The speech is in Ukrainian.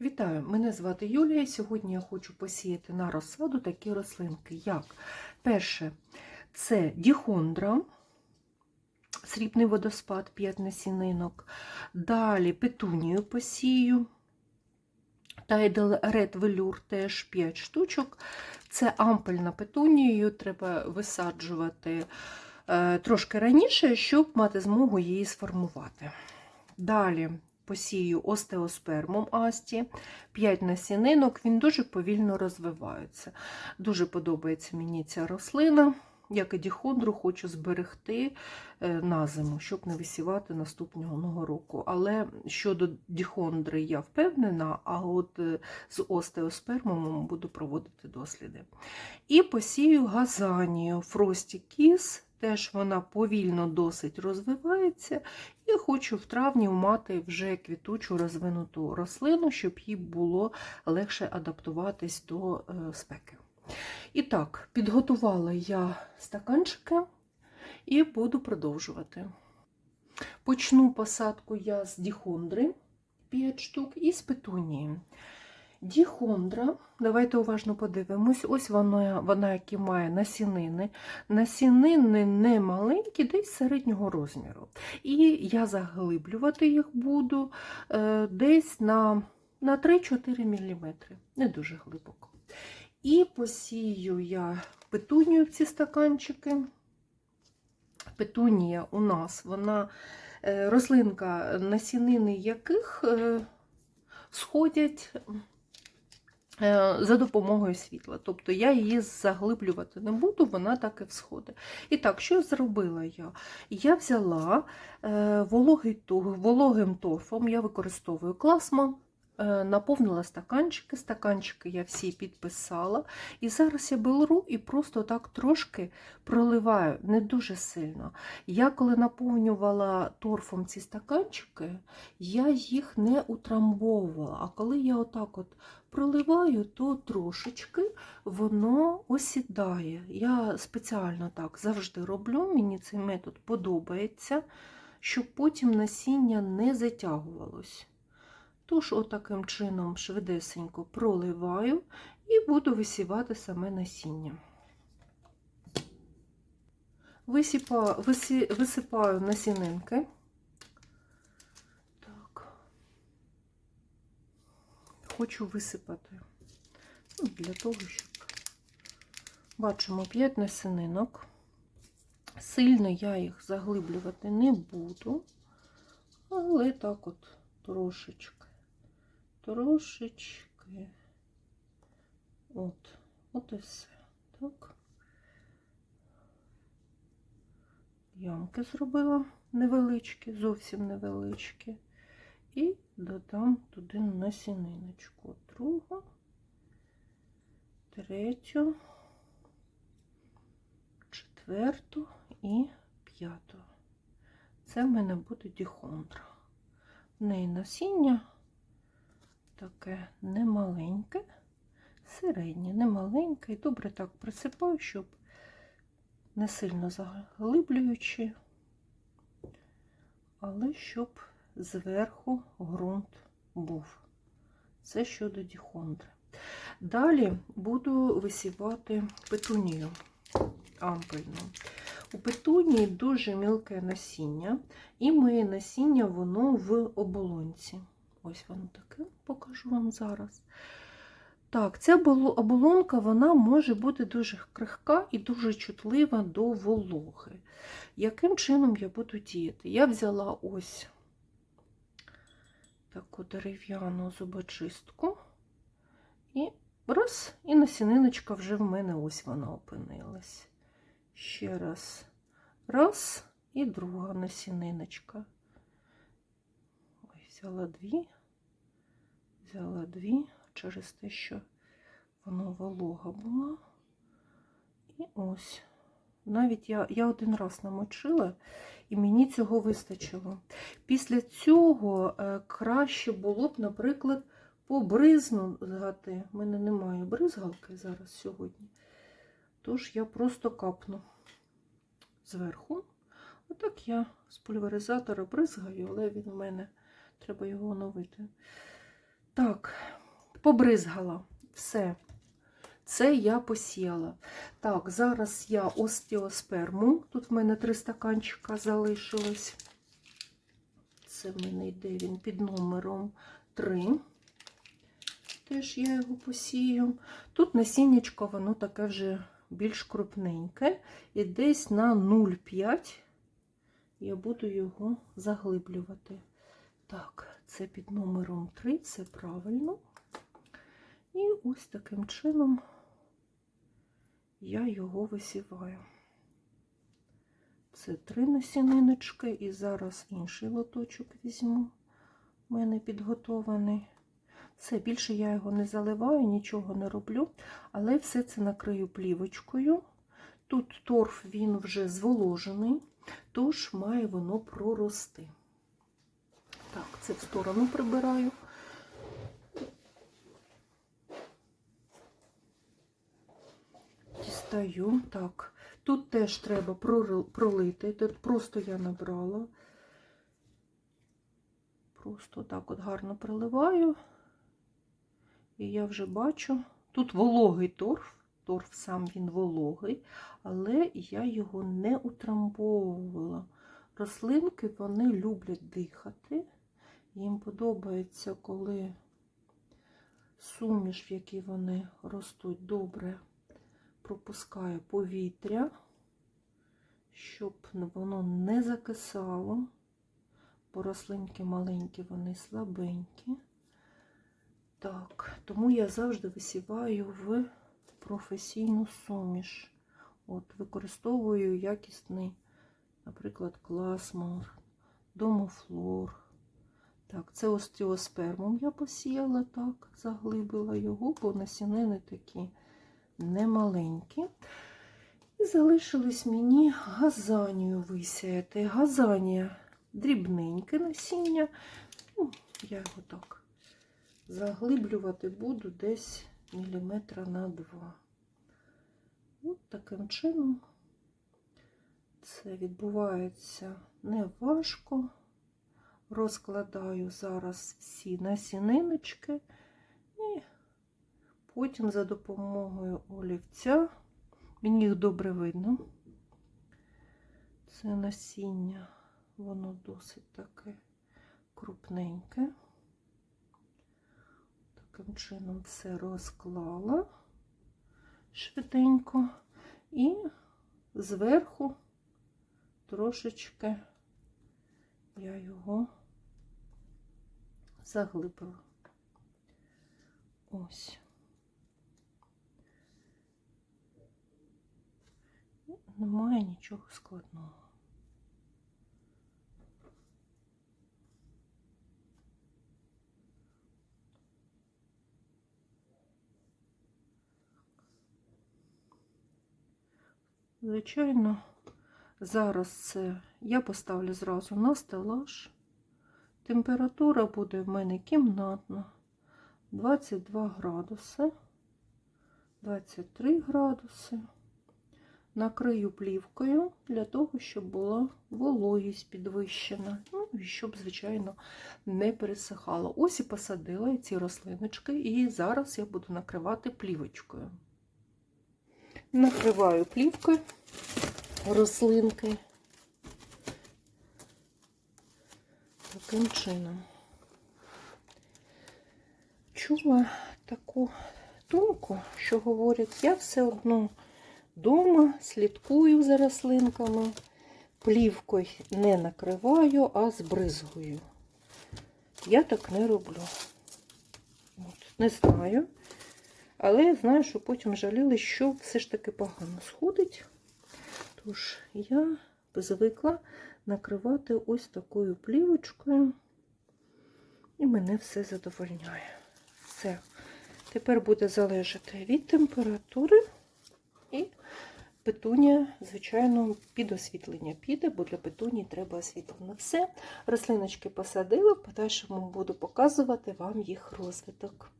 Вітаю, мене звати Юлія. і Сьогодні я хочу посіяти на розсаду такі рослинки, як перше, це діхондра, срібний водоспад, 5 насінинок. Далі петунію посію. Тайдл Red Velour теж 5 штучок. Це ампельна петунією, треба висаджувати е, трошки раніше, щоб мати змогу її сформувати. Далі посію остеоспермом Асті, 5 насінинок, він дуже повільно розвивається. Дуже подобається мені ця рослина. Як і діхондру, хочу зберегти е, на зиму, щоб не висівати наступного року. Але щодо діхондри я впевнена, а от е, з остеоспермом буду проводити досліди. І посію газанію Frosty Kiss, теж вона повільно досить розвивається. І хочу в травні мати вже квітучу розвинуту рослину, щоб їй було легше адаптуватись до е, спеки. І так, підготувала я стаканчики і буду продовжувати. Почну посадку я з діхондри 5 штук і з петунії. Діхондра, давайте уважно подивимось, ось вона, вона які має насінини. Насінини не маленькі, десь середнього розміру. І я заглиблювати їх буду е, десь на, на 3-4 мм, не дуже глибоко. І посію я петунію в ці стаканчики. Петунія у нас, вона е, рослинка, насінини яких е, сходять за допомогою світла. Тобто я її заглиблювати не буду, вона так і всходить. І так, що зробила я? Я взяла вологий, вологим торфом, я використовую класман. Наповнила стаканчики, стаканчики я всі підписала. І зараз я беру і просто так трошки проливаю, не дуже сильно. Я коли наповнювала торфом ці стаканчики, я їх не утрамбовувала. А коли я отак от проливаю, то трошечки воно осідає. Я спеціально так завжди роблю, мені цей метод подобається, щоб потім насіння не затягувалось. Тож, отаким чином швидесенько проливаю і буду висівати саме насіння. Висипаю, висі, висипаю насінинки. Так. Хочу висипати ну, для того, щоб бачимо 5 насінинок. Сильно я їх заглиблювати не буду, але так от трошечки трошечки. От, от і все. Так. Ямки зробила невеличкі, зовсім невеличкі. І додам туди насіниночку. Другу, третю, четверту і п'яту. Це в мене буде діхондра. В неї насіння таке немаленьке, середнє, немаленьке. І добре так присипаю, щоб не сильно заглиблюючи, але щоб зверху ґрунт був. Це щодо діхондри. Далі буду висівати петунію ампельну. У петунії дуже мілке насіння, і моє насіння воно в оболонці. Ось воно таке, покажу вам зараз. Так, ця оболонка вона може бути дуже крихка і дуже чутлива до вологи. Яким чином я буду діяти? Я взяла ось таку дерев'яну зубочистку, і раз, і насіниночка вже в мене ось вона опинилась. Ще раз, раз, і друга насіниночка. Ой, взяла дві взяла дві через те, що воно волога була. І ось. Навіть я я один раз намочила, і мені цього вистачило. Після цього е, краще було б, наприклад, побризнути. У мене немає бризгалки зараз сьогодні. Тож я просто капну зверху. Отак я з пульверизатора бризгаю, але він у мене треба його оновити. Так, побризгала. Все. Це я посіяла. Так, зараз я остеосперму. Тут в мене три стаканчика залишилось. Це в мене йде він під номером 3. Теж я його посію. Тут насіннячко, воно таке вже більш крупненьке. І десь на 0,5 я буду його заглиблювати. Так, це під номером 3, це правильно. І ось таким чином я його висіваю. Це три насіниночки, і зараз інший лоточок візьму. У мене підготований. Все, більше я його не заливаю, нічого не роблю, але все це накрию плівочкою. Тут торф він вже зволожений, тож має воно прорости. Так, це в сторону прибираю. Дістаю. Так, тут теж треба пролити. Тут просто я набрала. Просто так от гарно приливаю. І я вже бачу. Тут вологий торф. Торф сам він вологий, але я його не утрамбовувала. Рослинки вони люблять дихати. Їм подобається, коли суміш, в якій вони ростуть, добре пропускає повітря, щоб воно не закисало, бо рослинки маленькі, вони слабенькі. Так, тому я завжди висіваю в професійну суміш. От, використовую якісний, наприклад, класмор, домофлор. Так, це остеоспермом я посіяла, так, заглибила його, бо насінини такі немаленькі. І залишилось мені газанію висіяти. Газанія дрібненьке насіння. Ну, я його так заглиблювати буду десь міліметра на два. От таким чином це відбувається не важко. Розкладаю зараз всі насіниночки і потім за допомогою олівця, мені їх добре видно. Це насіння, воно досить таке крупненьке. Таким чином все розклала швиденько і зверху трошечки я його заглибила. Ось. Немає нічого складного. Звичайно, зараз це я поставлю зразу на стелаж. Температура буде в мене кімнатна 22 градуси, 23 градуси. Накрию плівкою для того, щоб була вологість підвищена. Ну і щоб, звичайно, не пересихало. Ось і посадила ці рослиночки, і зараз я буду накривати плівочкою. Накриваю плівкою рослинки. Таким чином. Чула таку думку, що говорять, я все одно дома слідкую за рослинками, плівкою не накриваю, а збризгую. Я так не роблю. От, не знаю. Але знаю, що потім жаліли, що все ж таки погано сходить. Тож я звикла накривати ось такою плівочкою, і мене все задовольняє. Все. Тепер буде залежати від температури і петунія, звичайно, під освітлення піде, бо для петунії треба освітлення. Все. Рослиночки посадила, в подальшому буду показувати вам їх розвиток.